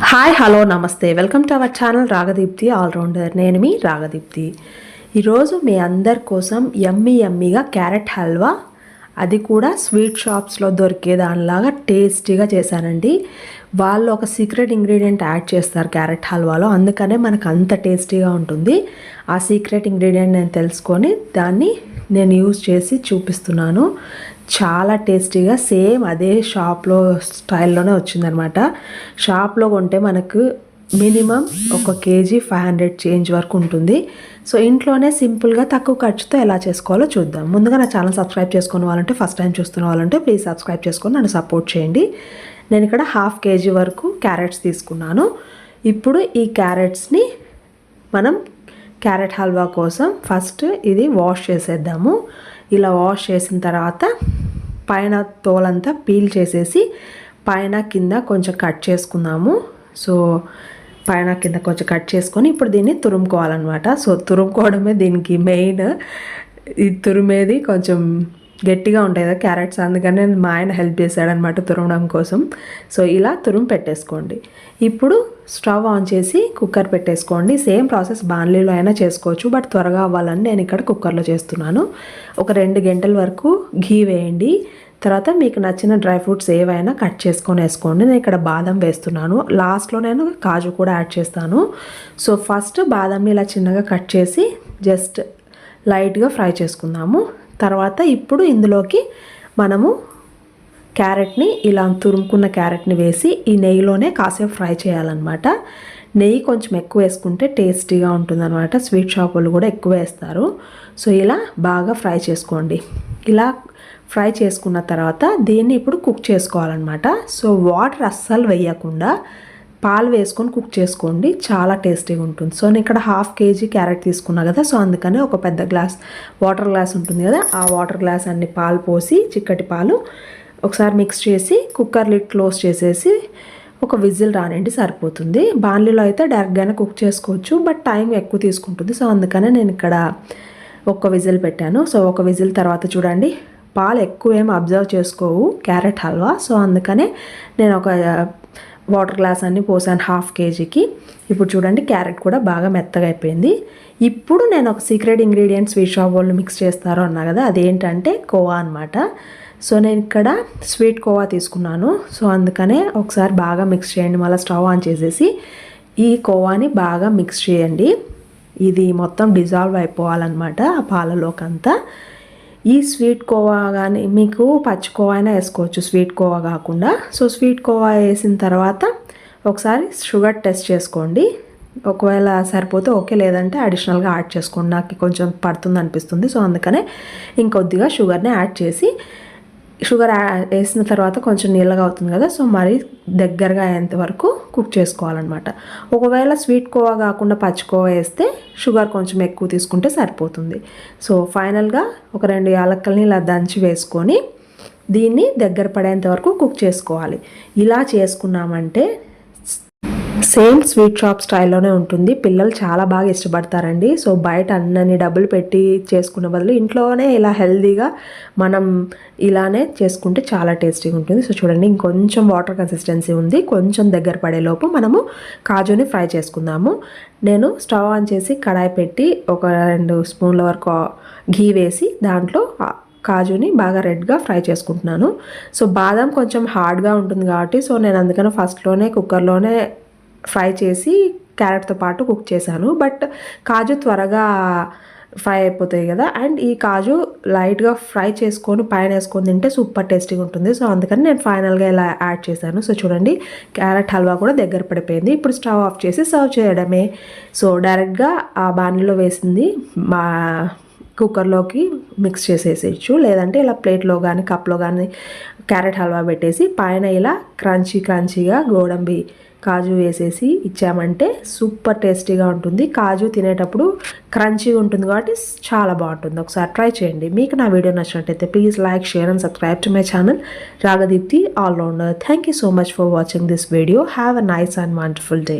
Hi hello నమస్తే welcome to our channel Ragadeepthi all-rounder నేను మీ రాగదీప్తి ఈరోజు మీ అందరి కోసం ఎమ్మి ఎమ్మిగా క్యారెట్ హల్వా అది కూడా స్వీట్ షాప్స్లో దొరికే దానిలాగా టేస్టీగా చేశానండి. వాళ్ళు ఒక సీక్రెట్ ఇంగ్రీడియంట్ యాడ్ చేస్తారు క్యారెట్ హల్వాలో అందుకనే మనకు అంత టేస్టీగా ఉంటుంది. ఆ సీక్రెట్ ఇంగ్రీడియంట్ నేను తెలుసుకొని దాన్ని నేను యూజ్ చేసి చూపిస్తున్నాను. చాలా టేస్టీగా సేమ్ అదే షాప్లో స్టైల్లోనే వచ్చిందనమాట. షాప్లో కొంటే మనకు మినిమం ఒక కేజీ ఫైవ్ హండ్రెడ్ చేంజ్ వరకు ఉంటుంది. సో ఇంట్లోనే సింపుల్గా తక్కువ ఖర్చుతో ఎలా చేసుకోవాలో చూద్దాం. ముందుగా నా ఛానల్ సబ్స్క్రైబ్ చేసుకున్న వాళ్ళంటే ఫస్ట్ టైం చూస్తున్న వాళ్ళంటే ప్లీజ్ సబ్స్క్రైబ్ చేసుకొని నన్ను సపోర్ట్ చేయండి. నేను ఇక్కడ హాఫ్ కేజీ వరకు క్యారెట్స్ తీసుకున్నాను. ఇప్పుడు ఈ క్యారెట్స్ని మనం క్యారెట్ హల్వా కోసం ఫస్ట్ ఇది వాష్ చేసేద్దాము. ఇలా వాష్ చేసిన తర్వాత పైన తోలంతా పీల్ చేసేసి పైన కింద కొంచెం కట్ చేసుకున్నాము సో పైన కింద కొంచెం కట్ చేసుకొని ఇప్పుడు దీన్ని తురుముకోవాలన్నమాట. సో తురుముకోవడమే దీనికి మెయిన్. ఈ తురిమేది కొంచెం గట్టిగా ఉంటాయి కదా క్యారెట్స్ అందుకని మా ఆయన హెల్ప్ చేశాడనమాట తురమడం కోసం. సో ఇలా తురుము పెట్టేసుకోండి. ఇప్పుడు స్టవ్ ఆన్ చేసి కుక్కర్ పెట్టేసుకోండి. సేమ్ ప్రాసెస్ బాన్లీలో అయినా చేసుకోవచ్చు బట్ త్వరగా అవ్వాలని నేను ఇక్కడ కుక్కర్లో చేస్తున్నాను. ఒక రెండు గంటల వరకు ఘీ వేయండి. తర్వాత మీకు నచ్చిన డ్రై ఫ్రూట్స్ ఏవైనా కట్ చేసుకొని వేసుకోండి. నేను ఇక్కడ బాదం వేస్తున్నాను. లాస్ట్లో నేను కాజు కూడా యాడ్ చేస్తాను. సో ఫస్ట్ బాదంని ఇలా చిన్నగా కట్ చేసి జస్ట్ లైట్గా ఫ్రై చేసుకుందాము. తర్వాత ఇప్పుడు ఇందులోకి మనము క్యారెట్ని ఇలా తురుముకున్న క్యారెట్ని వేసి ఈ నెయ్యిలోనే కాసేపు ఫ్రై చేయాలన్నమాట. నెయ్యి కొంచెం ఎక్కువ వేసుకుంటే టేస్టీగా ఉంటుందన్నమాట. స్వీట్ షాపులు కూడా ఎక్కువ వేస్తారు. సో ఇలా బాగా ఫ్రై చేసుకోండి. ఇలా ఫ్రై చేసుకున్న తర్వాత దీన్ని ఇప్పుడు కుక్ చేసుకోవాలన్నమాట. సో వాటర్ అస్సలు వేయకుండా పాలు వేసుకొని కుక్ చేసుకోండి. చాలా టేస్టీగా ఉంటుంది. సో నేను ఇక్కడ హాఫ్ కేజీ క్యారెట్ తీసుకున్నా కదా సో అందుకనే ఒక పెద్ద గ్లాస్ వాటర్ గ్లాస్ ఉంటుంది కదా ఆ వాటర్ గ్లాస్ అన్ని పాలు పోసి చిక్కటి పాలు ఒకసారి మిక్స్ చేసి కుక్కర్ లిడ్ క్లోజ్ చేసేసి ఒక విజిల్ రానండి సరిపోతుంది. బాన్లీలో అయితే డైరెక్ట్గానే కుక్ చేసుకోవచ్చు బట్ టైం ఎక్కువ తీసుకుంటుంది. సో అందుకనే నేను ఇక్కడ ఒక్క విజిల్ పెట్టాను. సో ఒక విజిల్ తర్వాత చూడండి పాలు ఎక్కువ ఏం అబ్జర్వ్ చేసుకోవు క్యారెట్ హల్వా. సో అందుకనే నేను ఒక వాటర్ గ్లాస్ అన్ని పోసాను హాఫ్ కేజీకి. ఇప్పుడు చూడండి క్యారెట్ కూడా బాగా మెత్తగా అయిపోయింది. ఇప్పుడు నేను ఒక సీక్రెట్ ఇంగ్రీడియంట్ స్వీట్ షాప్ వాళ్ళు మిక్స్ చేస్తారు అన్నా కదా అదేంటంటే కోవా అనమాట సో నేను ఇక్కడ స్వీట్ కోవా తీసుకున్నాను. సో అందుకనే ఒకసారి బాగా మిక్స్ చేయండి మళ్ళీ స్టవ్ ఆన్ చేసేసి ఈ కోవాని బాగా మిక్స్ చేయండి. ఇది మొత్తం డిజాల్వ్ అయిపోవాలన్నమాట ఆ పాలలోకంతా. ఈ స్వీట్ కోవా కానీ మీకు పచ్చి కోవా అయినా వేసుకోవచ్చు. స్వీట్ కోవా కాకుండా. సో స్వీట్ కోవా వేసిన తర్వాత ఒకసారి షుగర్ టెస్ట్ చేసుకోండి. ఒకవేళ సరిపోతే ఓకే లేదంటే అడిషనల్గా యాడ్ చేసుకోండి. నాకు కొంచెం పడుతుంది అనిపిస్తుంది. సో అందుకనే ఇంకొద్దిగా షుగర్ని యాడ్ చేసి షుగర్ వేసిన తర్వాత కొంచెం నీళ్ళగా అవుతుంది కదా సో మరి దగ్గరగా అయ్యేంత వరకు కుక్ చేసుకోవాలన్నమాట. ఒకవేళ స్వీట్ కోవా కాకుండా పచ్చికోవా వేస్తే షుగర్ కొంచెం ఎక్కువ తీసుకుంటే సరిపోతుంది. సో ఫైనల్గా ఒక రెండు యాలక్కల్ని ఇలా దంచి వేసుకొని దీన్ని దగ్గర పడేంత వరకు కుక్ చేసుకోవాలి. ఇలా చేసుకున్నామంటే సేమ్ స్వీట్ షాప్ స్టైల్లోనే ఉంటుంది. పిల్లలు చాలా బాగా ఇష్టపడతారండి. సో బయట అన్నని డబ్బులు పెట్టి చేసుకునే బదులు ఇంట్లోనే ఇలా హెల్తీగా మనం ఇలానే చేసుకుంటే చాలా టేస్టీగా ఉంటుంది. సో చూడండి ఇంకొంచెం వాటర్ కన్సిస్టెన్సీ ఉంది. కొంచెం దగ్గర పడేలోపు మనము కాజుని ఫ్రై చేసుకుందాము. నేను స్టవ్ ఆన్ చేసి కడాయి పెట్టి ఒక రెండు స్పూన్ల వరకు ఘీ వేసి దాంట్లో కాజుని బాగా రెడ్గా ఫ్రై చేసుకుంటున్నాను. సో బాదం కొంచెం హార్డ్గా ఉంటుంది కాబట్టి సో నేను అందుకని ఫస్ట్లోనే కుక్కర్లోనే ఫ్రై చేసి క్యారెట్తో పాటు కుక్ చేశాను. బట్ కాజు త్వరగా ఫ్రై అయిపోతాయి కదా అండ్ ఈ కాజు లైట్గా ఫ్రై చేసుకొని పైన వేసుకొని తింటే సూపర్ టేస్టీగా ఉంటుంది. సో అందుకని నేను ఫైనల్గా ఇలా యాడ్ చేశాను. సో చూడండి క్యారెట్ హల్వా కూడా దగ్గర పడిపోయింది. ఇప్పుడు స్టవ్ ఆఫ్ చేసి సర్వ్ చేయడమే. సో డైరెక్ట్గా ఆ బాణీలో వేసింది మా కుక్కర్లోకి మిక్స్ చేసేసేయచ్చు. లేదంటే ఇలా ప్లేట్లో కానీ కప్లో కానీ క్యారెట్ హల్వా పెట్టేసి పైన ఇలా క్రంచీ క్రంచీగా గోడంబి కాజు వేసేసి ఇచ్చామంటే సూపర్ టేస్టీగా ఉంటుంది. కాజు తినేటప్పుడు క్రంచీగా ఉంటుంది కాబట్టి చాలా బాగుంటుంది. ఒకసారి ట్రై చేయండి. మీకు నా వీడియో నచ్చినట్టయితే please like share and subscribe to my channel. Ragadeepthi all-rounder thank you so much for watching this video have a nice and wonderful day